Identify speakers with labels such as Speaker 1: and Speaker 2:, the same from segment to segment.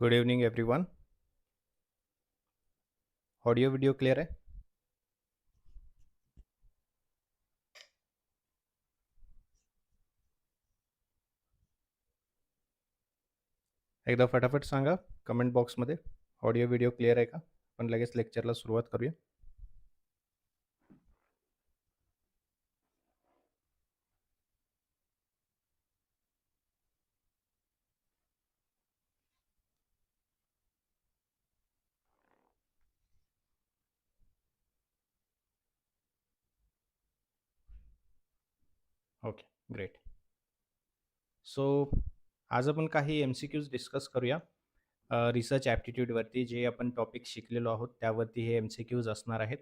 Speaker 1: Good evening everyone audio video clear है एकदा फटाफट सांगा कमेंट बॉक्स बॉक्समध्ये ऑडियो वीडियो क्लियर है का? अपन लगेच लेक्चरला सुरुआत करूया। सो आज आपण काही एम सी क्यूज डिस्कस करूया. रिसर्च ॲप्टिट्यूडवरती जे आपण टॉपिक शिकलेलो आहोत त्यावरती हे एम सी क्यूज असणार आहेत.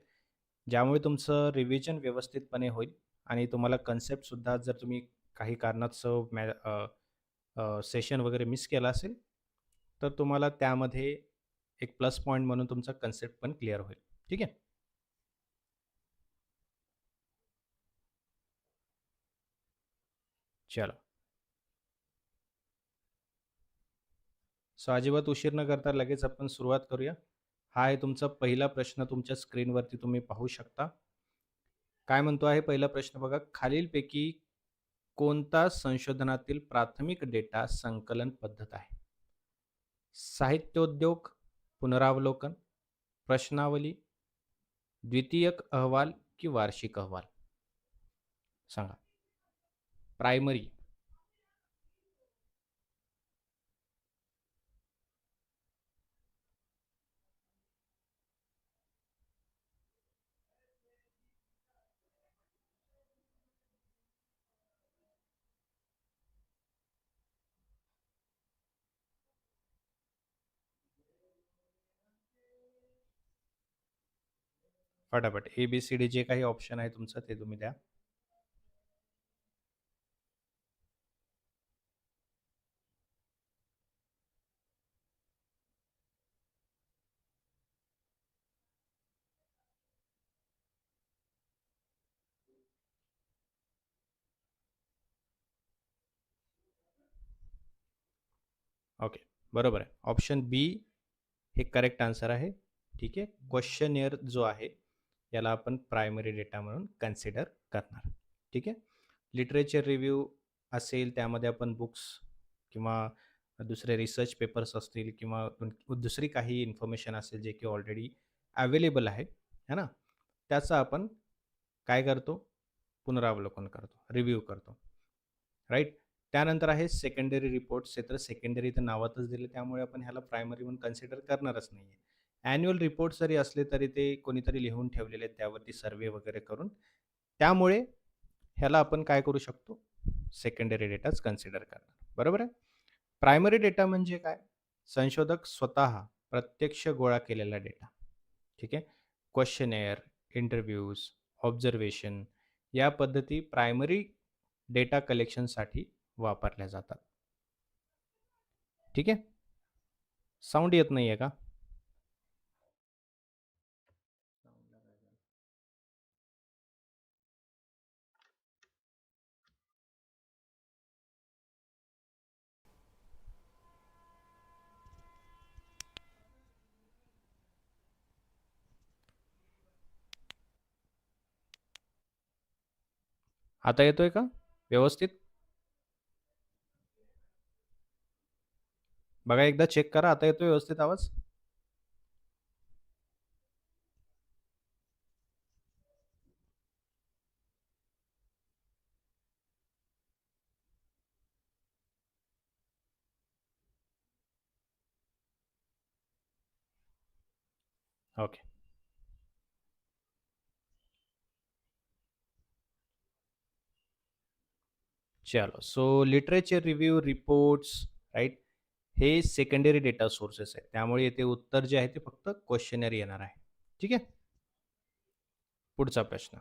Speaker 1: ज्यामुळे तुमचं रिव्हिजन व्यवस्थितपणे होईल आणि तुम्हाला कन्सेप्टसुद्धा जर तुम्ही काही कारणास्तव मॅ सेशन वगैरे मिस केला असेल तर तुम्हाला त्यामध्ये एक प्लस पॉईंट म्हणून तुमचा कन्सेप्ट पण क्लिअर होईल. ठीक आहे? चलो. सो अजिबात उशीर न करता लगेच आपण सुरुवात करूया. हा आहे तुमचा पहिला प्रश्न तुमच्या स्क्रीनवरती तुम्ही पाहू शकता. काय म्हणतो आहे पहिला प्रश्न बघा खालीलपैकी कोणता संशोधनातील प्राथमिक डेटा संकलन पद्धत आहे? साहित्योद्योग पुनरावलोकन प्रश्नावली द्वितीयक अहवाल की वार्षिक अहवाल? सांगा. प्रायमरी. फटाफट. A B C D J काही ऑप्शन आहे तुमचं ते तुम्ही द्या. ओके बरोबर आहे. ऑप्शन बी हे करेक्ट आन्सर आहे. ठीक आहे. क्वेश्चनियर जो आहे याला आपण प्रायमरी डेटा म्हणून कन्सिडर करणार. ठीक आहे? लिटरेचर रिव्ह्यू असेल त्यामध्ये आपण बुक्स किंवा दुसरे रिसर्च पेपर्स असतील किंवा दुसरी काही इन्फॉर्मेशन असेल जे की ऑलरेडी अवेलेबल आहे है ना? त्याचं आपण काय करतो? पुनरावलोकन करतो रिव्ह्यू करतो. राईट त्यानंतर आहे सेकंडरी रिपोर्ट्स हे तर सेकंडरी तर नावातच दिले त्यामुळे आपण ह्याला प्रायमरी म्हणून कन्सिडर करणारच नाही आहे ॲन्युअल रिपोर्ट जरी असले तरी ते कोणीतरी लिहून ठेवलेले आहेत त्यावरती सर्वे वगैरे करून. त्यामुळे ह्याला आपण काय करू शकतो? सेकंडरी डेटाच कन्सिडर करणार. बरोबर आहे? प्रायमरी डेटा म्हणजे काय? संशोधक स्वतः प्रत्यक्ष गोळा केलेला डेटा ठीक आहे? क्वेश्चन एअर इंटरव्ह्यूज ऑब्झर्वेशन या पद्धती प्रायमरी डेटा कलेक्शनसाठी वापरल्या जातात. ठीक आहे? साऊंड येत नाही आहे का? आता येतोय का? व्यवस्थित? बघा एकदा चेक करा. आता येतोय व्यवस्थित आवाज? ओके चलो so literature review reports right हे सेकंडरी डेटा सोर्सेस आहेत. त्यामुळे येथे उत्तर जे आहे ते फक्त क्वेश्चनर येणार आहे. ठीक आहे? पुढचा प्रश्न.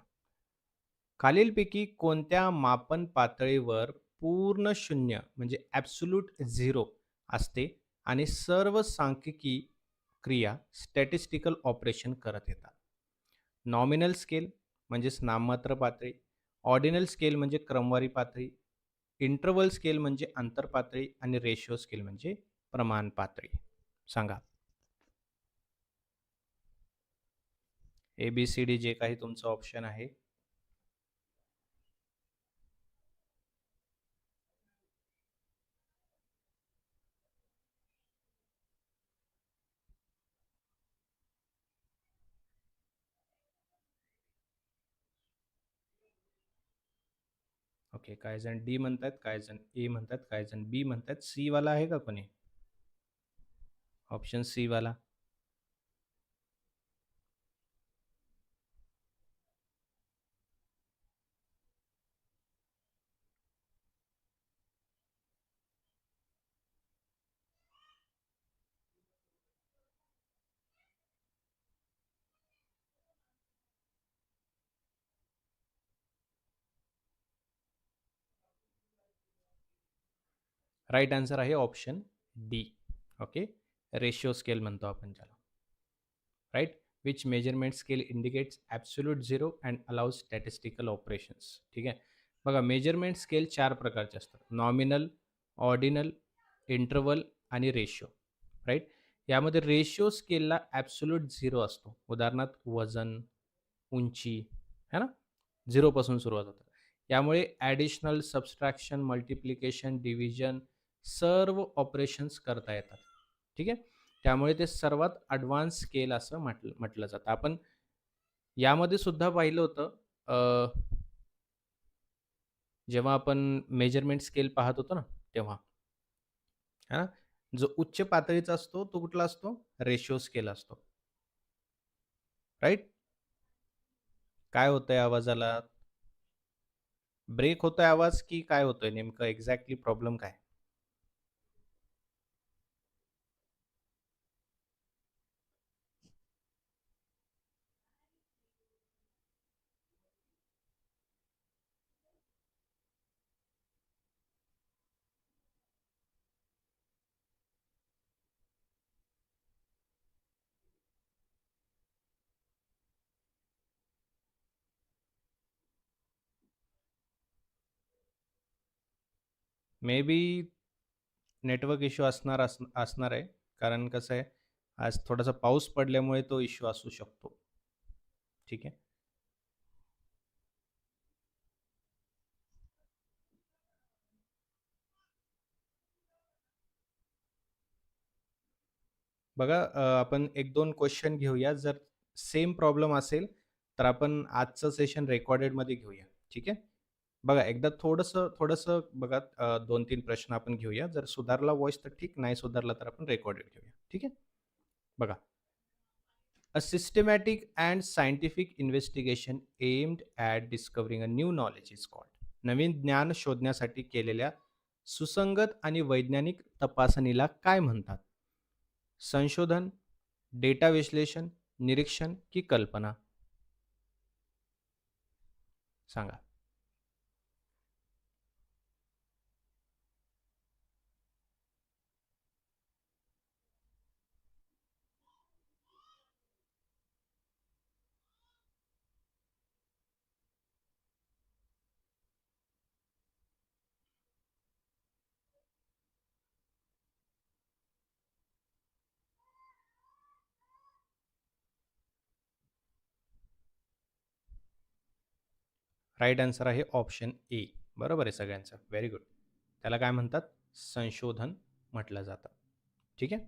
Speaker 1: खालीलपैकी कोणत्या मापन पातळीवर पूर्ण शून्य म्हणजे ॲब्सोल्यूट झिरो असते आणि सर्व सांख्यिकी क्रिया स्टॅटिस्टिकल ऑपरेशन करत येतात? नॉमिनल स्केल म्हणजेच नाममात्र पातळी ऑर्डिनल स्केल म्हणजे क्रमवारी पातळी इंटरवल स्केल म्हणजे आंतरपातळी आणि रेशिओ स्केल म्हणजे प्रमाण पातळी. सांगा. A B C D J काही तुमचं ऑप्शन आहे ओके काय जण डी म्हणतात काय जण ए म्हणतात काही जण बी म्हणतात. सी वाला आहे का कोणी? ऑप्शन सी वाला. राईट आन्सर आहे option D. Okay? Ratio scale म्हणतो आपण त्याला right? Which measurement scale indicates absolute zero and allows statistical operations. ठीक आहे? बघा मेजरमेंट स्केल चार प्रकारचे असतात. नॉमिनल ऑर्डिनल इंटरवल आणि रेशिओ. राईट? यामध्ये रेशिओ स्केलला ॲब्सोल्यूट झिरो असतो. उदाहरणार्थ वजन उंची है ना? झिरोपासून सुरुवात होतं. यामुळे ॲडिशनल सबस्ट्रॅक्शन मल्टिप्लिकेशन डिव्हिजन सर्व ऑपरेशन्स करता येतात. ठीक आहे? त्यामुळे ते सर्वात ॲडव्हान्स स्केल असं म्हटलं म्हटलं जातं. आपण यामध्ये सुद्धा पाहिलं होतं जेव्हा आपण मेजरमेंट स्केल पाहत होतो ना तेव्हा. है ना? जो उच्च पातळीचा असतो तो कुठला असतो? रेशो स्केल असतो. राईट काय होतंय आवाजाला? ब्रेक होतोय आवाज की काय होतोय? नेमकं एक्झॅक्टली प्रॉब्लेम काय? मे बी नेटवर्क इश्यू असणार अस असणार आहे. कारण कसं आहे आज थोडासा पाऊस पडल्यामुळे तो इश्यू असू शकतो. ठीक आहे? बघा आपण एक दोन क्वेश्चन घेऊया. जर सेम प्रॉब्लेम असेल तर आपण आजचं सेशन रेकॉर्डेडमध्ये घेऊया. ठीक आहे? बघा एकदा थोडंसं थोडंसं बघा अ, दोन तीन प्रश्न आपण घेऊया. जर सुधारला वॉइस तर ठीक नाही सुधारला तर आपण रेकॉर्डेड घेऊया. ठीक आहे? बघा. A systematic and scientific investigation aimed at discovering a new knowledge is called नवीन ज्ञान शोधण्यासाठी केलेल्या सुसंगत आणि वैज्ञानिक तपासणीला काय म्हणतात? संशोधन डेटा विश्लेषण निरीक्षण की कल्पना? सांगा. राईट आन्सर आहे ऑप्शन ए बरोबर आहे सगळ्यांचं. व्हेरी गुड त्याला काय म्हणतात? संशोधन म्हटलं जातं. ठीक आहे?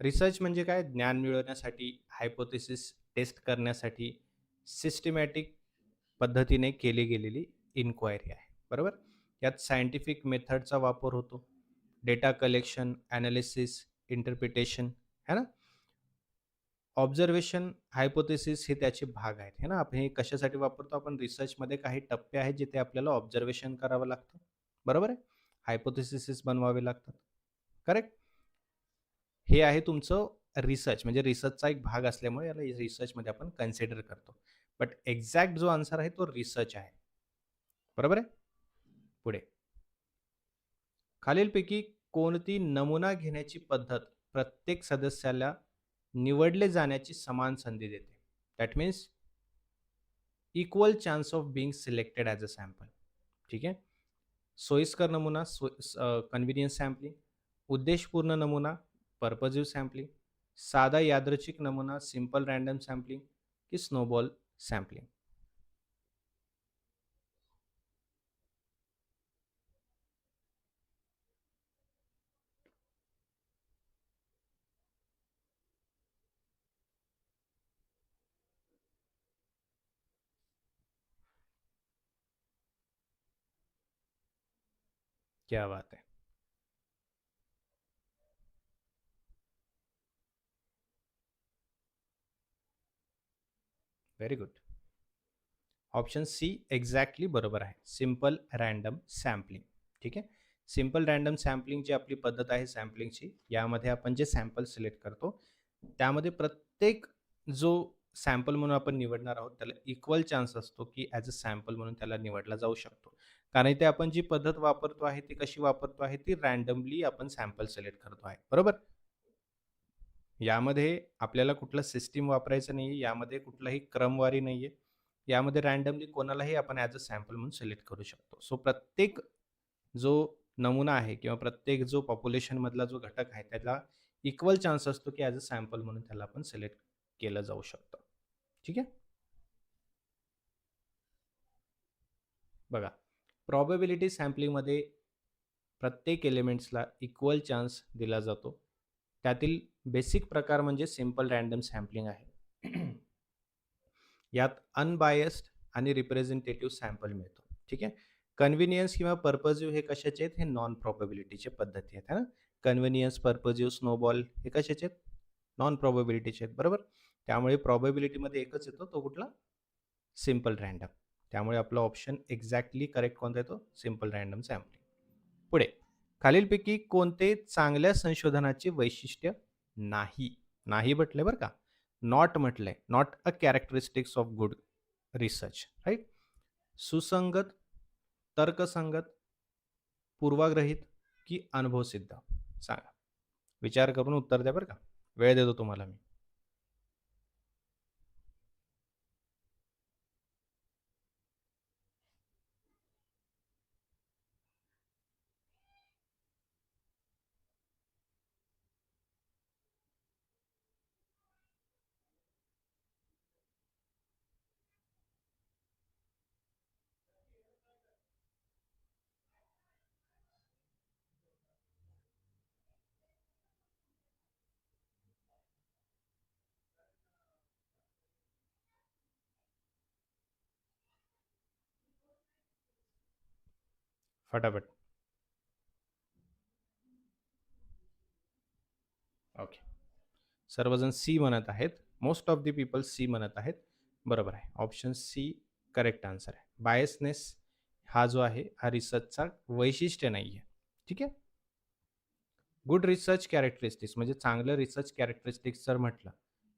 Speaker 1: रिसर्च म्हणजे काय? ज्ञान मिळवण्यासाठी हायपोथेसिस टेस्ट करण्यासाठी सिस्टमॅटिक पद्धतीने केली गेलेली इन्क्वायरी आहे. बरोबर? यात सायंटिफिक मेथडचा वापर होतो. डेटा कलेक्शन ॲनालिसिस इंटरप्रिटेशन है ना? ऑब्झर्वेशन हायपोथेसिस हे त्याचे भाग आहेत हे ना? आपण हे कशासाठी वापरतो? आपण रिसर्चमध्ये काही टप्पे आहेत जिथे आपल्याला ऑब्झर्वेशन करावं लागतं. बरोबर आहे? हायपोथेसिस बनवावे लागतात. करेक्ट हे आहे तुमचं रिसर्च म्हणजे रिसर्चचा एक भाग असल्यामुळे याला रिसर्चमध्ये आपण कन्सिडर करतो. बट एक्झॅक्ट जो आन्सर आहे तो रिसर्च आहे. बरोबर आहे? पुढे. खालीलपैकी कोणती नमुना घेण्याची पद्धत प्रत्येक सदस्याला निवडले जाण्याची समान संधी देते. That means equal chance of being selected as a sample ठीक आहे? सोयीस्कर नमुना सो कन्व्हिनियन्स सॅम्पलिंग उद्देशपूर्ण नमुना पर्पजिव्ह सॅम्पलिंग साधा यादृच्छिक नमुना सिंपल रँडम सॅम्पलिंग की स्नोबॉल सॅम्पलिंग क्या बात है। Very good option C exactly बरोबर आहे. सिंपल रँडम सॅम्पलिंग ठीक आहे? सिंपल रँडम सॅम्पलिंगची आपली पद्धत आहे सॅम्पलिंगची यामध्ये आपण जे सॅम्पल सिलेक्ट करतो त्यामध्ये प्रत्येक जो सॅम्पल म्हणून आपण निवडणार आहोत त्याला इक्वल चान्स असतो की ॲज अ सॅम्पल म्हणून त्याला निवडला जाऊ शकतो. कारण ते आपण जी पद्धत वापरतो आहे ती कशी वापरतो आहे ती रँडमली आपण सॅम्पल सिलेक्ट करतो आहे. बरोबर? यामध्ये आपल्याला कुठलं सिस्टीम वापरायचं नाही आहे यामध्ये कुठलाही क्रमवारी नाही आहे यामध्ये रँडमली कोणालाही आपण ॲज अ सॅम्पल म्हणून सिलेक्ट करू शकतो. सो प्रत्येक जो नमुना आहे किंवा प्रत्येक जो पॉप्युलेशनमधला जो घटक आहे त्याला इक्वल चान्स असतो की ॲज अ सॅम्पल म्हणून त्याला आपण सिलेक्ट केलं जाऊ शकतं. ठीक आहे? बघा. प्रॉबेबिलिटी सॅम्पलिंगमध्ये प्रत्येक एलिमेंट्सला इक्वल चान्स दिला जातो. त्यातील बेसिक प्रकार म्हणजे सिंपल रँडम सॅम्पलिंग आहे. यात अनबायस्ड आणि रिप्रेझेंटेटिव्ह सॅम्पल मिळतो. ठीक आहे? कन्व्हिनियन्स किंवा पर्पजिव्ह हे कशाचे आहेत? हे नॉन प्रॉबेबिलिटीचे पद्धती आहेत है ना? कन्व्हिनियन्स पर्पजिव्ह स्नोबॉल हे कशाचे आहेत? नॉन प्रॉबेबिलिटीचे आहेत बरोबर? त्यामुळे प्रॉबेबिलिटीमध्ये एकच येतो तो कुठला? सिंपल रँडम त्यामुळे आपला ऑप्शन एक्झॅक्टली करेक्ट कोणता येतो सिंपल रँडम सॅम्पलिंग पुढे. खालीलपैकी कोणते चांगल्या संशोधनाचे वैशिष्ट्य नाही? नाही म्हटलंय बरं का. नॉट म्हटलंय. Not a characteristics of good research right सुसंगत तर्कसंगत पूर्वाग्रहित की अनुभवसिद्ध? सांगा. विचार करून उत्तर द्या बरं का. वेळ देतो तुम्हाला मी. फटाफट. ओके सर्वजण सी म्हणत आहेत. Most of the people C म्हणत आहेत. बरोबर आहे. ऑप्शन सी करेक्ट आन्सर आहे. बायसनेस हा जो आहे हा रिसर्चचा वैशिष्ट्य नाही आहे ठीक आहे? गुड रिसर्च कॅरेक्टरिस्टिक्स म्हणजे चांगलं रिसर्च कॅरेक्टरिस्टिक्स जर म्हटलं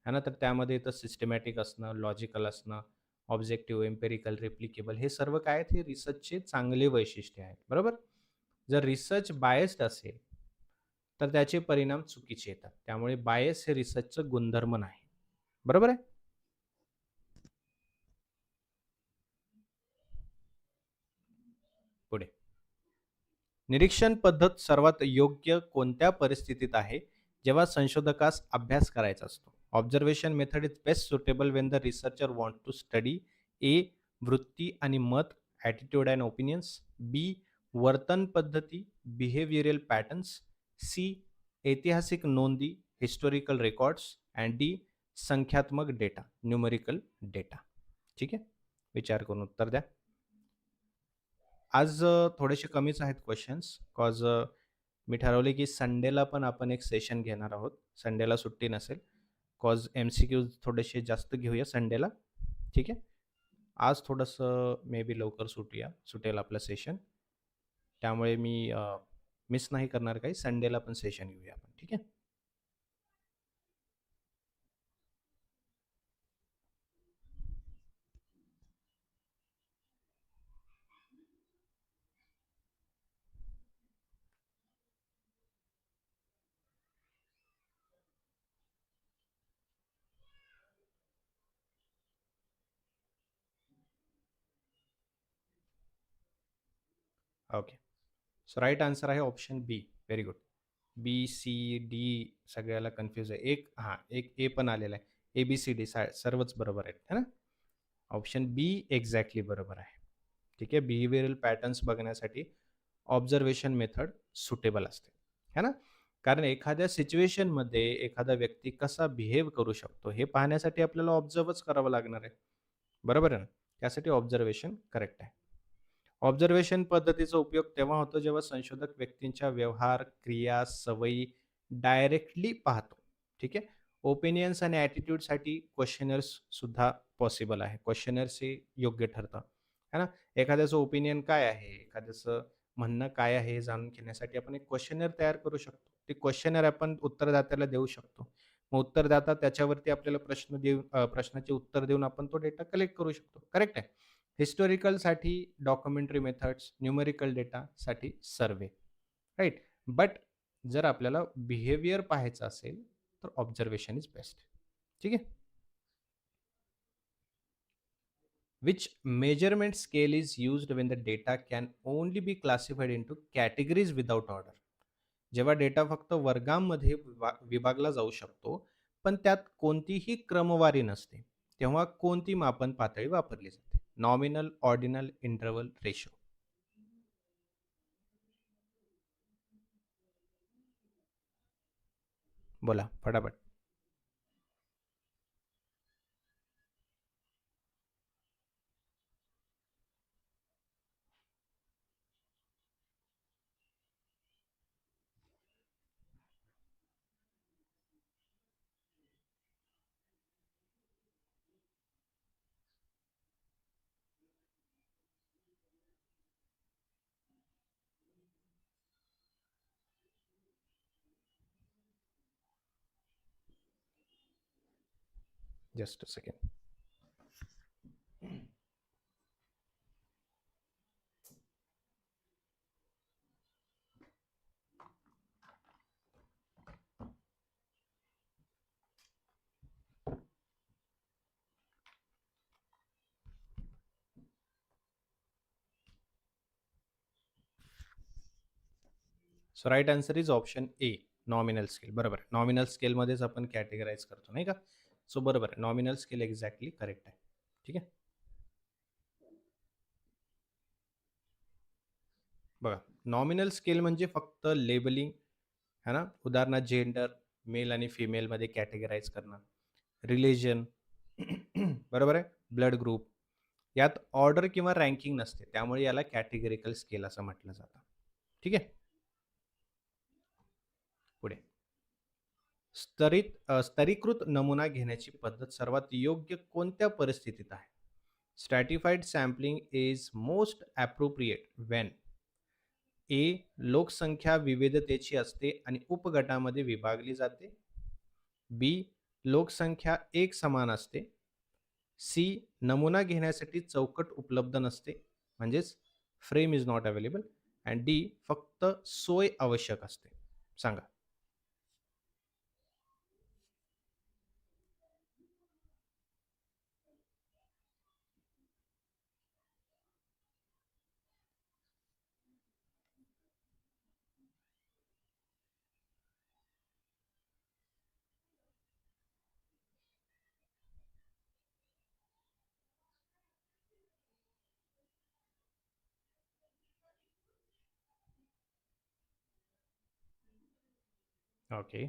Speaker 1: है ना तर त्यामध्ये तर सिस्टमॅटिक असणं लॉजिकल असणं ऑब्जेक्टिव्ह एम्पेरिकल रिप्लिकेबल हे सर्व काय आहेत? हे रिसर्चचे चांगले वैशिष्ट्य आहेत. बरोबर? जर रिसर्च बायस्ड असेल तर त्याचे परिणाम चुकीचे येतात. त्यामुळे बायस हे रिसर्चचं गुणधर्म नाही. बरोबर आहे? पुढे. निरीक्षण पद्धत सर्वात योग्य कोणत्या परिस्थितीत आहे? जेव्हा संशोधकास अभ्यास करायचा असतो. Observation method is best suitable when the researcher want to study a वृत्ती आणि मत ॲटिट्यूड अँड ओपिनियन्स बी वर्तन पद्धती बिहेवियरल पॅटर्न्स सी ऐतिहासिक नोंदी हिस्टोरिकल रेकॉर्ड्स अँड डी संख्यात्मक डेटा न्यूमरिकल डेटा ठीक आहे? विचार करून उत्तर द्या. आज थोडेसे कमीच आहेत क्वेश्चन्स कॉज मी ठरवले की संडेला पण आपण एक सेशन घेणार आहोत. संडेला सुट्टी नसेल. कॉज एम सी क्यूज थोडेसे जास्त घेऊया संडेला. ठीक आहे? आज थोडंसं मे बी लवकर सुटूया सुटेल आपलं सेशन. त्यामुळे मी मिस नाही करणार काही. संडेला पण सेशन घेऊया आपण. ठीक आहे? ओके सो राईट आन्सर आहे option B very good B C D सगळ्याला कन्फ्यूज आहे. एक हां एक ए पण आलेला आहे. ए बी सी डी सर्वच बरोबर आहेत है ना? ऑप्शन बी एक्झॅक्टली बरोबर आहे. ठीक आहे? बिहेवियरल पॅटर्न्स बघण्यासाठी ऑब्झर्वेशन मेथड सुटेबल असते. है ना? कारण एखाद्या सिच्युएशनमध्ये एखादा व्यक्ती कसा बिहेव करू शकतो हे पाहण्यासाठी आपल्याला ऑब्झर्वच करावं लागणार आहे. बरोबर आहे ना? त्यासाठी ऑब्झर्वेशन करेक्ट आहे. ऑब्झर्वेशन पद्धतीचा उपयोग तेव्हा होतो जेव्हा संशोधक व्यक्तींच्या व्यवहार क्रिया सवयी डायरेक्टली पाहतो. ठीक आहे? ओपिनियन्स आणि ॲटिट्यूडसाठी क्वेश्चनर्स सुद्धा पॉसिबल आहे. क्वेश्चनर्स हे योग्य ठरतं. है ना? एखाद्याचं ओपिनियन काय आहे? एखाद्याचं म्हणणं काय आहे हे जाणून घेण्यासाठी आपण एक क्वेश्चनर तयार करू शकतो. ते क्वेश्चनर आपण उत्तरदात्याला देऊ शकतो. मग उत्तरदाता त्याच्यावरती आपल्याला प्रश्न देऊन प्रश्नाचे उत्तर देऊन आपण तो डेटा कलेक्ट करू शकतो. करेक्ट आहे? हिस्टोरिकलसाठी डॉक्युमेंटरी मेथड्स न्यूमेरिकल डेटासाठी सर्वे. राईट? बट जर आपल्याला बिहेवियर पाहायचं असेल तर ऑब्झर्वेशन इज बेस्ट. ठीक आहे? Which measurement scale is used when the data can only be classified in two categories without order जेव्हा डेटा फक्त वर्गांमध्ये विभागला जाऊ शकतो पण त्यात कोणतीही क्रमवारी नसते तेव्हा कोणती मापन पातळी वापरली जाते? Nominal ordinal interval ratio. बोला फटाफट. Just a second so right answer is option A nominal scale बरोबर. नॉमिनल स्केलमध्येच आपण कॅटेगराईज करतो, नाही का? सो बरोबर आहे. नॉमिनल स्केल एक्झॅक्टली करेक्ट आहे. ठीक आहे? बघा नॉमिनल स्केल म्हणजे फक्त लेबलिंग है ना? उदाहरणार्थ जेंडर मेल आणि फिमेलमध्ये कॅटेगराईज करणं. रिलिजन बरोबर आहे? ब्लड ग्रुप यात ऑर्डर किंवा रँकिंग नसते. त्यामुळे याला कॅटेगरिकल स्केल असं म्हटलं जातं. ठीक आहे पुढे स्तरित अ, स्तरीकृत नमुना घेण्याची पद्धत सर्वात योग्य कोणत्या परिस्थितीत आहे? Stratified sampling is most appropriate when a लोकसंख्या विविधतेची असते आणि उपगटामध्ये विभागली जाते. बी लोकसंख्या एक समान असते. सी नमुना घेण्यासाठी चौकट उपलब्ध नसते. म्हणजेच frame is not available and D फक्त सोय आवश्यक असते. सांगा. ओके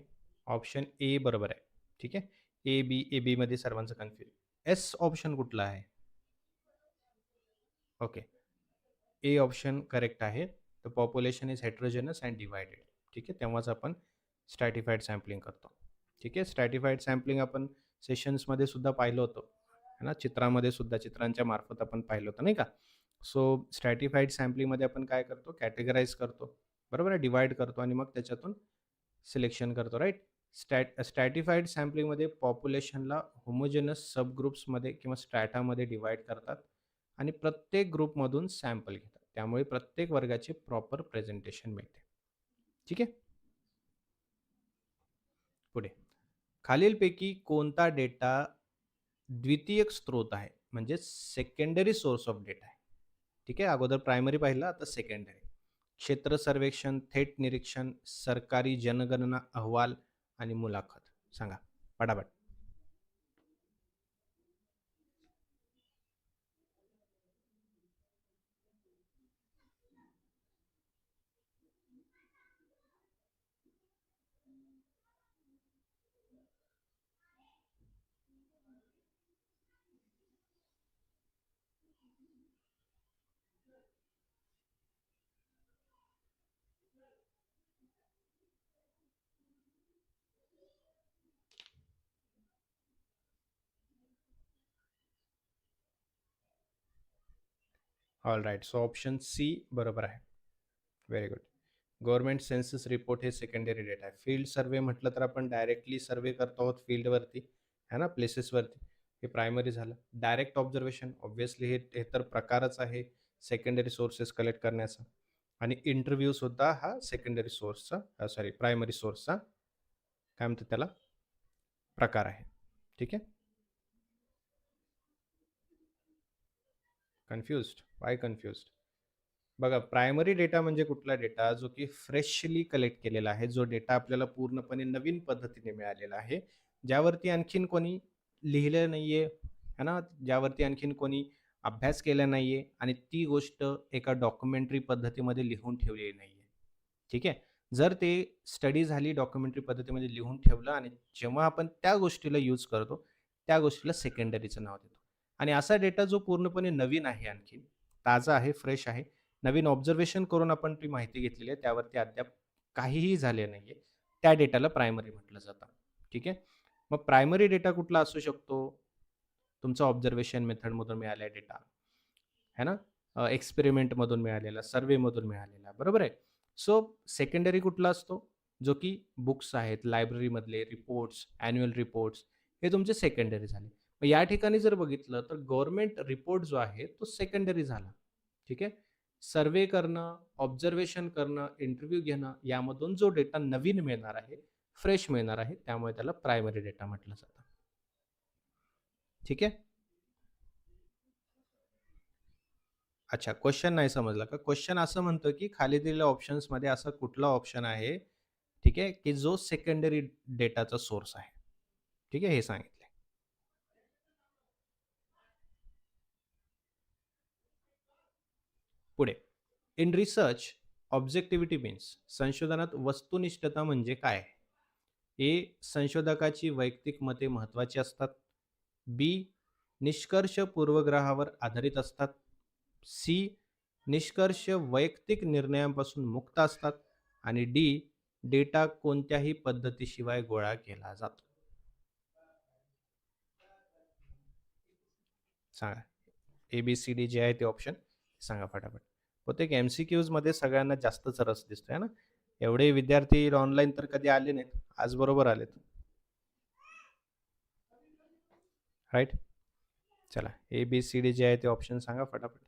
Speaker 1: ऑप्शन ए बरोबर आहे. ठीक आहे? ए बी ए बीमध्ये सर्वांचं कन्फ्युज एस ऑप्शन कुठला आहे? ओके ए ऑप्शन करेक्ट आहे. The population is heterogeneous and divided ठीक आहे? तेव्हाच आपण स्ट्रॅटिफाईड सॅम्पलिंग करतो. ठीक आहे? स्ट्रॅटिफाईड सॅम्पलिंग आपण सेशन्समध्ये सुद्धा पाहिलं होतं. है ना? चित्रामध्ये सुद्धा चित्रांच्या मार्फत आपण पाहिलं होतं नाही का? सो स्ट्रॅटिफाईड सॅम्पलिंगमध्ये आपण काय करतो? कॅटेगराईज करतो. बरोबर आहे? डिवाइड करतो आणि मग त्याच्यातून सिलेक्शन करतो राईट स्टॅट स्टॅटिफाईड सॅम्पलिंगमध्ये पॉप्युलेशनला होमोजेनस सबग्रुप्समध्ये किंवा स्ट्रॅटामध्ये डिवाईड करतात आणि प्रत्येक ग्रुपमधून सॅम्पल घेतात. त्यामुळे प्रत्येक वर्गाचे प्रॉपर प्रेझेंटेशन मिळते. ठीक आहे? पुढे. खालीलपैकी कोणता डेटा द्वितीयक स्रोत आहे? म्हणजे सेकंडरी सोर्स ऑफ डेटा आहे. ठीक आहे? अगोदर प्रायमरी पाहिला आता सेकंडरी क्षेत्र सर्वेक्षण थेट निरीक्षण सरकारी जनगणना अहवाल आणि मुलाखत. सांगा. पटापट. All right so option C बरोबर आहे. Very good government census report हे सेकंडरी डेटा आहे. फील्ड सर्वे म्हटलं तर आपण डायरेक्टली सर्वे करतो आहोत फील्डवरती है ना? प्लेसेसवरती हे प्रायमरी झालं. डायरेक्ट ऑब्झर्वेशन ऑब्व्हियसली हे हे तर प्रकारच आहे सेकंडरी सोर्सेस कलेक्ट करण्याचा. आणि इंटरव्ह्यू सुद्धा हा सेकंडरी सोर्सचा सॉरी प्रायमरी सोर्सचा काय म्हणतात त्याला? प्रकार आहे. ठीक आहे? कन्फ्युज्ड वाय कन्फ्युज्ड बघा प्रायमरी डेटा म्हणजे कुठला डेटा जो की फ्रेशली कलेक्ट केलेला आहे. जो डेटा आपल्याला पूर्णपणे नवीन पद्धतीने मिळालेला आहे. ज्यावरती आणखीन कोणी लिहिलं नाहीये है ना? ज्यावरती आणखीन कोणी अभ्यास केला नाहीये आणि ती गोष्ट एका डॉक्युमेंटरी पद्धतीमध्ये लिहून ठेवलेली नाहीये. ठीक आहे? जर ते स्टडी झाली डॉक्युमेंटरी पद्धतीमध्ये लिहून ठेवलं आणि जेव्हा आपण त्या गोष्टीला यूज करतो त्या गोष्टीला सेकंडरीचं नाव देतो. आणि असा डेटा जो पूर्णपणे नवीन आहे आणखी ताजा आहे फ्रेश आहे नवीन ऑब्झर्वेशन करून आपण ती माहिती घेतलेली आहे त्यावरती अद्याप काहीही झाले नाही आहे त्या डेटाला प्रायमरी म्हटलं जातं. ठीक आहे? मग प्रायमरी डेटा कुठला असू शकतो? तुमचा ऑब्झर्वेशन मेथडमधून मिळालेला डेटा है ना? एक्सपेरिमेंटमधून मिळालेला सर्वेमधून मिळालेला बरोबर आहे? सो सेकंडरी कुठला असतो? जो की बुक्स आहेत लायब्ररीमधले रिपोर्ट्स ॲन्युअल रिपोर्ट्स हे तुमचे सेकंडरी झाले. मग या ठिकाणी जर बघितलं तर गव्हर्नमेंट रिपोर्ट जो आहे तो सेकंडरी झाला. ठीक आहे? सर्वे करणं ऑब्झर्वेशन करणं इंटरव्ह्यू घेणं यामधून जो डेटा नवीन मिळणार आहे फ्रेश मिळणार आहे त्यामुळे त्याला प्रायमरी डेटा म्हटलं जातं. ठीक आहे? अच्छा क्वेश्चन नाही समजला का? क्वेश्चन असं म्हणतो की खाली दिलेल्या ऑप्शन्समध्ये असं कुठला ऑप्शन आहे ठीक आहे की जो सेकंडरी डेटाचा सोर्स आहे. ठीक आहे? हे सांगितलं. पुढे. इन रिसर्च ऑब्जेक्टिव्हिटी मीन्स संशोधनात वस्तुनिष्ठता म्हणजे काय? ए संशोधकाची वैयक्तिक मते महत्त्वाची असतात. बी निष्कर्ष पूर्वग्रहावर आधारित असतात. सी निष्कर्ष वैयक्तिक निर्णयांपासून मुक्त असतात. आणि डी डेटा कोणत्याही पद्धतीशिवाय गोळा केला जातो. सांगा. A B C D J आहे ते ऑप्शन सांगा फटाफट. बहुतेक एम सी क्यूजमध्ये सगळ्यांना जास्तच रस दिसतोय ना? एवढे विद्यार्थी ऑनलाईन तर कधी आले नाहीत आज बरोबर आलेत. राईट चला A B C D J आहे ते ऑप्शन सांगा फटाफट.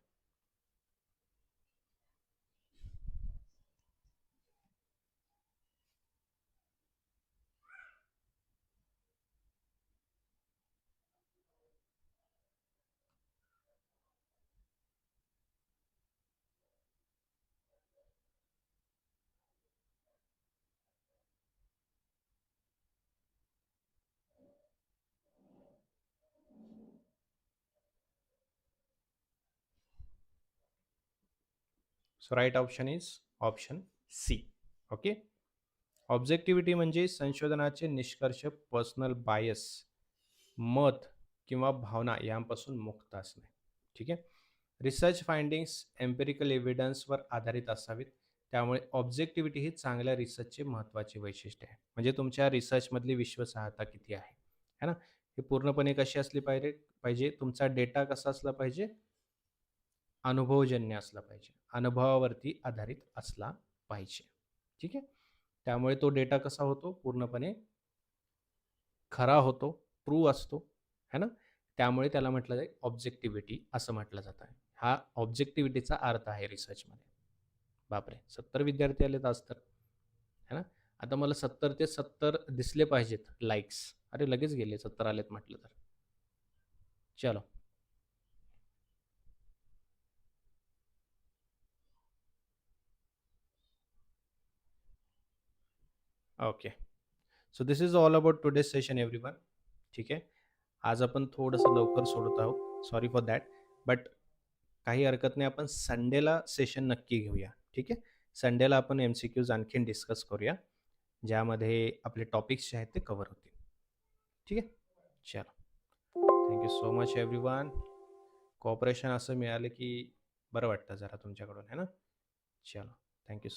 Speaker 1: So right option is option C okay objectivity म्हणजे संशोधनाचे निष्कर्ष पर्सनल बायस मत किंवा भावना यांपासून मुक्त असणे. ठीक आहे? रिसर्च फाइंडिंग्स एम्पेरिकल एव्हिडन्सवर आधारित असावीत. त्यामुळे ऑब्जेक्टिव्हिटी ही चांगल्या रिसर्चचे महत्त्वाचे वैशिष्ट्य आहे. म्हणजे तुमच्या रिसर्चमधली विश्वासार्हता किती आहे? है ना? हे पूर्णपणे कशी असली पाहिजे? पाहिजे? तुमचा डेटा कसा असला पाहिजे? अनुभवजन्य असला पाहिजे. अनुभवावरती आधारित असला पाहिजे. ठीक आहे? त्यामुळे तो डेटा कसा होतो? पूर्णपणे खरा होतो ट्रू असतो है ना? त्यामुळे त्याला म्हटलं जाईल ऑब्जेक्टिव्हिटी असं म्हटलं जातं हा ऑब्जेक्टिव्हिटीचा अर्थ आहे रिसर्चमध्ये. बापरे! सत्तर विद्यार्थी आलेत आज तर. है ना? आता मला सत्तर ते सत्तर दिसले पाहिजेत लाईक्स अरे लगेच गेले. सत्तर आलेत म्हटलं तर. चलो. Okay. So this is all about today session every ठीक आहे? आज आपण थोडंसं लवकर सोडत आहोत. सॉरी फॉर दॅट बट काही हरकत नाही आपण संडेला सेशन नक्की घेऊया. ठीक आहे? संडेला आपण एम सी क्यूज आणखीन डिस्कस करूया ज्यामध्ये आपले टॉपिक्स जे आहेत ते कवर होतील. ठीक आहे? चलो. Thank you so much everyone cooperation असं मिळालं की बरं वाटतं जरा तुमच्याकडून है ना? चलो. Thank you so